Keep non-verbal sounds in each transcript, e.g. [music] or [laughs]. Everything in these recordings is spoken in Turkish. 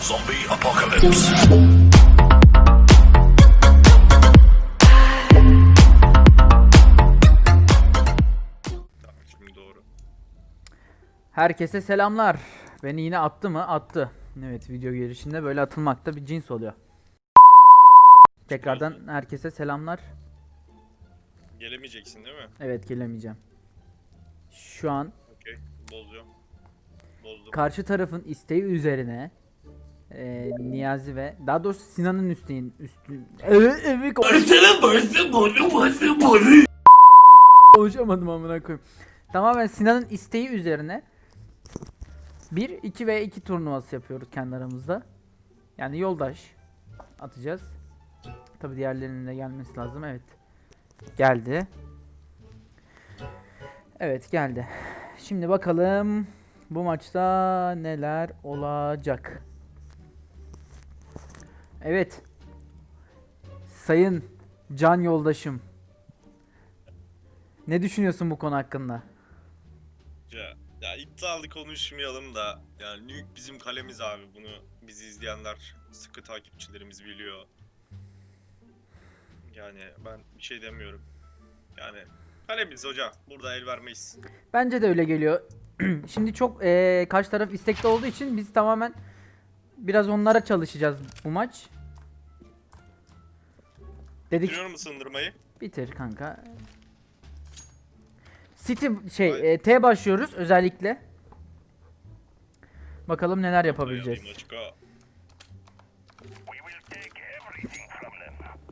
Zombie apocalypse. Tamam şimdi doğru. Herkese selamlar. Beni yine attı mı? Attı. Evet video girişinde böyle atılmakta bir cins oluyor. Tekrardan herkese selamlar. Gelemeyeceksin değil mi? Evet gelemeyeceğim. Şu an Okey. Bozuyorum. Bozdum. karşı tarafın isteği üzerine eee, Niyazi ve daha doğrusu Sinan'ın üstün üstün evet evet konuşamadım amına koyayım. Tamamen Sinan'ın isteği üzerine 1 2 ve 2 turnuvası yapıyoruz kendi aramızda. Yani yoldaş atacağız. Tabi diğerlerinin de gelmesi lazım. Evet. Geldi. Evet geldi. Şimdi bakalım bu maçta neler olacak. Evet. Sayın can yoldaşım. Ne düşünüyorsun bu konu hakkında? Ya, ya iddialı konuşmayalım da yani Nuke bizim kalemiz abi bunu bizi izleyenler sıkı takipçilerimiz biliyor. Yani ben bir şey demiyorum. Yani kalemiz hocam burada el vermeyiz. Bence de öyle geliyor. [clears throat] Şimdi çok eee karşı taraf istekli olduğu için biz tamamen biraz onlara çalışacağız bu maç. Dedik Bitiriyor musun ındırmayı? bitir kanka. City şey eee, T başlıyoruz özellikle. Bakalım neler yapabileceğiz. Ayarlayayım açık ha.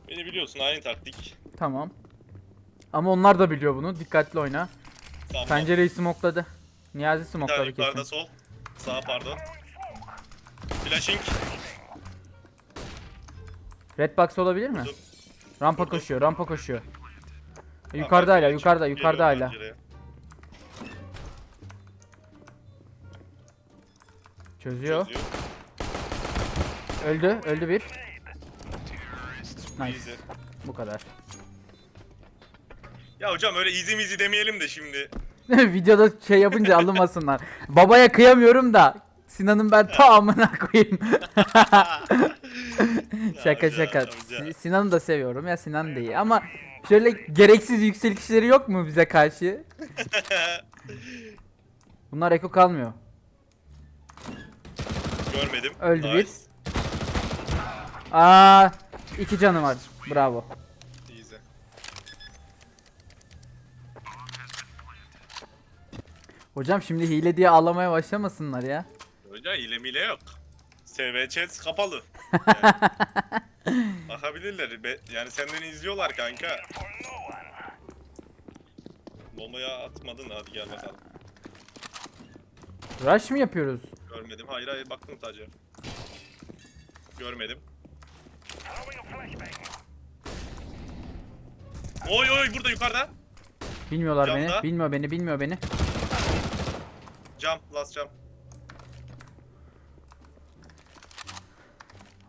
Beni biliyorsun aynı taktik. Tamam. Ama onlar da biliyor bunu. Dikkatli oyna. Tamam. Pencereyi smokladı. Niyazi smokladı kesin. sol. Sağ pardon. Flashing. Red box olabilir mi? Vurdum. Rampa Vurdum. koşuyor, rampa koşuyor. Tamam, Yukarıda hala, yukarıda, yukarıda hala. Çözüyor. Çözüyor. Öldü, öldü bir. Nice. Easy. Bu kadar. Ya hocam öyle easy mizi demeyelim de şimdi. [laughs] Videoda şey yapınca [laughs] alınmasınlar. Babaya kıyamıyorum da Sinan'ın ben ta amına koyayım. [laughs] şaka şaka. Si- Sinan'ı da seviyorum ya Sinan da iyi ama şöyle gereksiz yükselişleri yok mu bize karşı? [laughs] Bunlar eko kalmıyor. Görmedim. Öldü bir. Nice. Aa, iki canı var. Bravo. Easy. Hocam şimdi hile diye ağlamaya başlamasınlar ya. Hoca hile mile yok. SVÇ kapalı. Yani, [laughs] bakabilirler. Be- yani senden izliyorlar kanka. Bombaya atmadın hadi gel bakalım. Rush mı yapıyoruz? Görmedim. Hayır hayır baktım sadece. Görmedim. Oy oy burada yukarıda. Bilmiyorlar Camda. beni. Bilmiyor beni, bilmiyor beni. Jump last jump.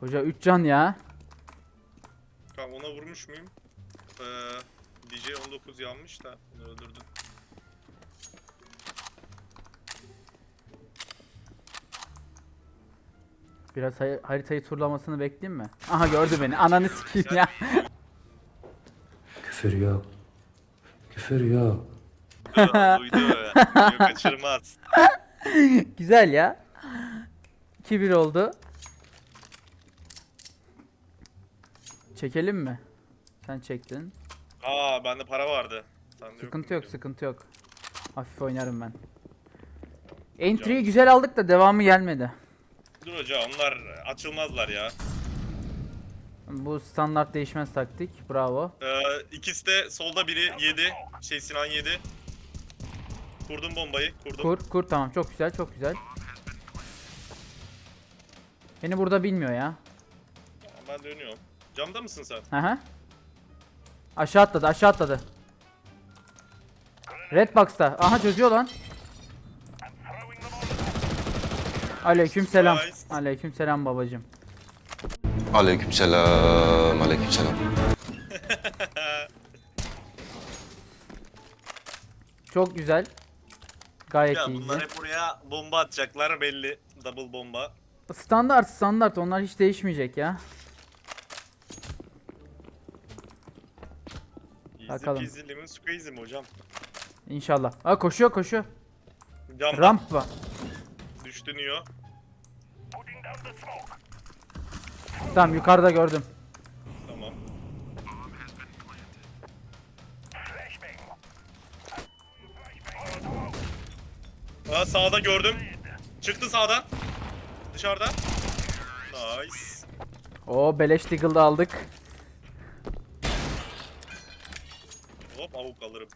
Hoca 3 can ya. Tamam ona vurmuş muyum? Ee, DJ 19 yanmış da onu öldürdüm. Biraz hay- haritayı turlamasını bekleyeyim mi? Aha gördü beni. Ananı [laughs] sikeyim ya. Küfür yok. Küfür yok. Duydu. Duydu. [laughs] Kaçırmaz. Güzel ya. 2-1 oldu. Çekelim mi? Sen çektin. Aa bende para vardı. Sende Sıkıntı yok, sıkıntı yok. Hafif oynarım ben. Entry'yi güzel aldık da devamı gelmedi. Dur hoca onlar açılmazlar ya. Bu standart değişmez taktik. Bravo. Ee, ikisi de solda biri yedi. Şey Sinan yedi. Kurdum bombayı. Kurdum. Kur, kur tamam. Çok güzel, çok güzel. Beni burada bilmiyor ya. Ben dönüyorum. Camda mısın sen? Hı hı. Aşağı atladı, aşağı atladı. Red Box'ta. Aha çözüyor lan. Aleyküm selam. Nice. Aleyküm selam babacım. Aleykümselam, aleykümselam. [laughs] Çok güzel. Gayet Ya iyi. bunlar hep buraya bomba atacaklar belli. Double bomba. Standart standart onlar hiç değişmeyecek ya. Easy Bakalım. peasy lemon squeezy mi hocam? İnşallah. Aa koşuyor koşuyor. Cam Ramp var. düştü Neo. Tamam yukarıda gördüm. Tamam. Aa, sağda gördüm. Çıktı sağdan. Dışarıda. Nice. Oo beleş Deagle'da aldık. Avuk alırım.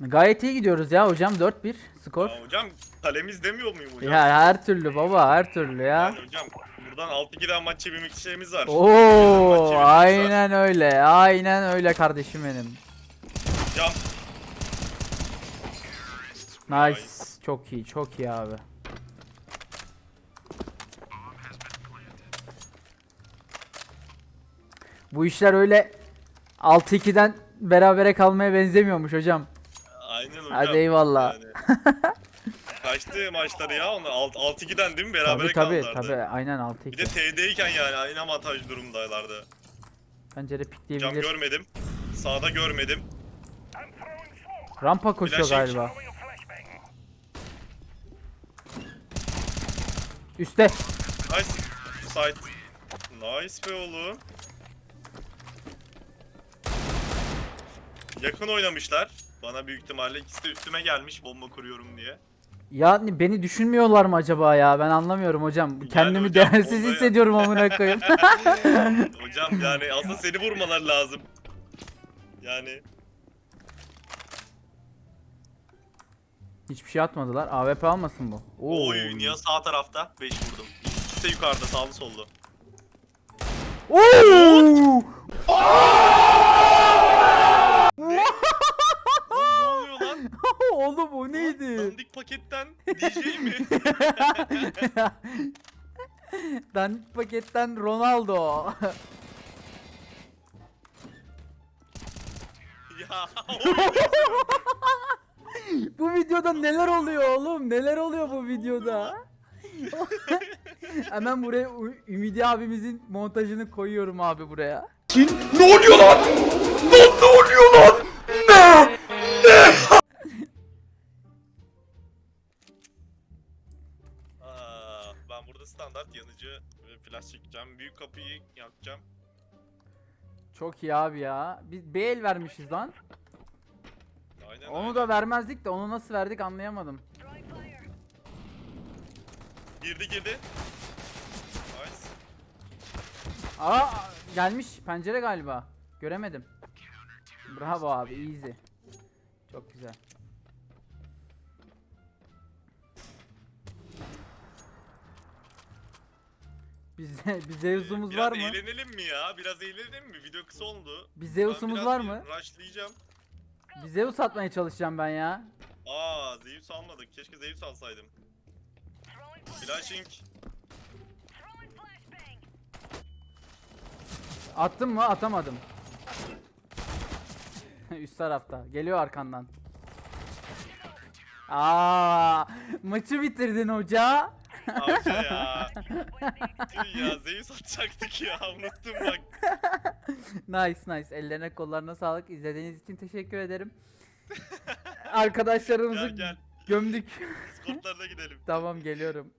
Gayet iyi gidiyoruz ya hocam 4-1 skor. Ya hocam kalemiz demiyor muyum hocam? Ya her türlü baba her türlü ya. Yani hocam buradan 6-2'den maç çevirmek şeyimiz var. Oo çevirmemiz var. aynen öyle. Aynen öyle kardeşim benim. Cam. Nice. Nice. Çok iyi, çok iyi abi. Bu işler öyle 6-2'den berabere kalmaya benzemiyormuş hocam. Aynen hocam. Hadi eyvallah. Yani. [laughs] Kaçtı maçları ya? Onlar 6-2'den değil mi? Berabere Tabii tabii kaldılardı. tabii aynen Bir de 6-2. TD'yken yani aynı avantaj durumdalardı. Bence de pikleyebilir. görmedim. Sağda görmedim. Rampa koşuyor galiba. Üste. Nice. Side. Nice be oğlum. Yakın oynamışlar. Bana büyük ihtimalle ikisi de üstüme gelmiş bomba kuruyorum diye. Yani beni düşünmüyorlar mı acaba ya? Ben anlamıyorum hocam. Kendimi hocam, değersiz olaya- hissediyorum amına koyayım. [laughs] [laughs] Hocam yani aslında seni vurmalar lazım. Yani Hiçbir şey atmadılar. AWP almasın bu. Oo. oy niye sağ tarafta 5 vurdum. İkisi de yukarıda sağlı sollu. Oo! Oğlum ne oluyor lan? Oğlum o neydi? Dandik paketten DJ mi? [laughs] Dandik paketten Ronaldo. [laughs] ya [laughs] bu videoda neler oluyor oğlum? Neler oluyor bu videoda? Hemen buraya U- Ümidi abimizin montajını koyuyorum abi buraya. Aa, yanıcı ve flash çekeceğim. Büyük kapıyı yakacağım. Çok iyi abi ya. Biz bir el vermişiz lan. Aynen Onu da vermezdik de onu nasıl verdik anlayamadım. Girdi girdi. Nice. Aa gelmiş pencere galiba. Göremedim. Bravo abi easy. Çok güzel. Bizde [laughs] bir Zeus'umuz Biraz var mı? eğlenelim mi ya? Biraz eğlenelim mi? Video kısa oldu. Bir Ben Zeus'umuz biraz var mı? Rushlayacağım. Bir Zeus atmaya çalışacağım ben ya. Aa Zeus almadık. Keşke Zeus alsaydım. Flashing. Attım mı? Atamadım. [laughs] Üst tarafta. Geliyor arkandan. Aa, maçı bitirdin hoca. Avcı ya. Tüh ya Zeus atacaktık ya. Unuttum bak. Nice nice. Ellerine kollarına sağlık. İzlediğiniz için teşekkür ederim. Arkadaşlarımızı Gel gel. gömdük. Discord'larına gidelim. tamam geliyorum.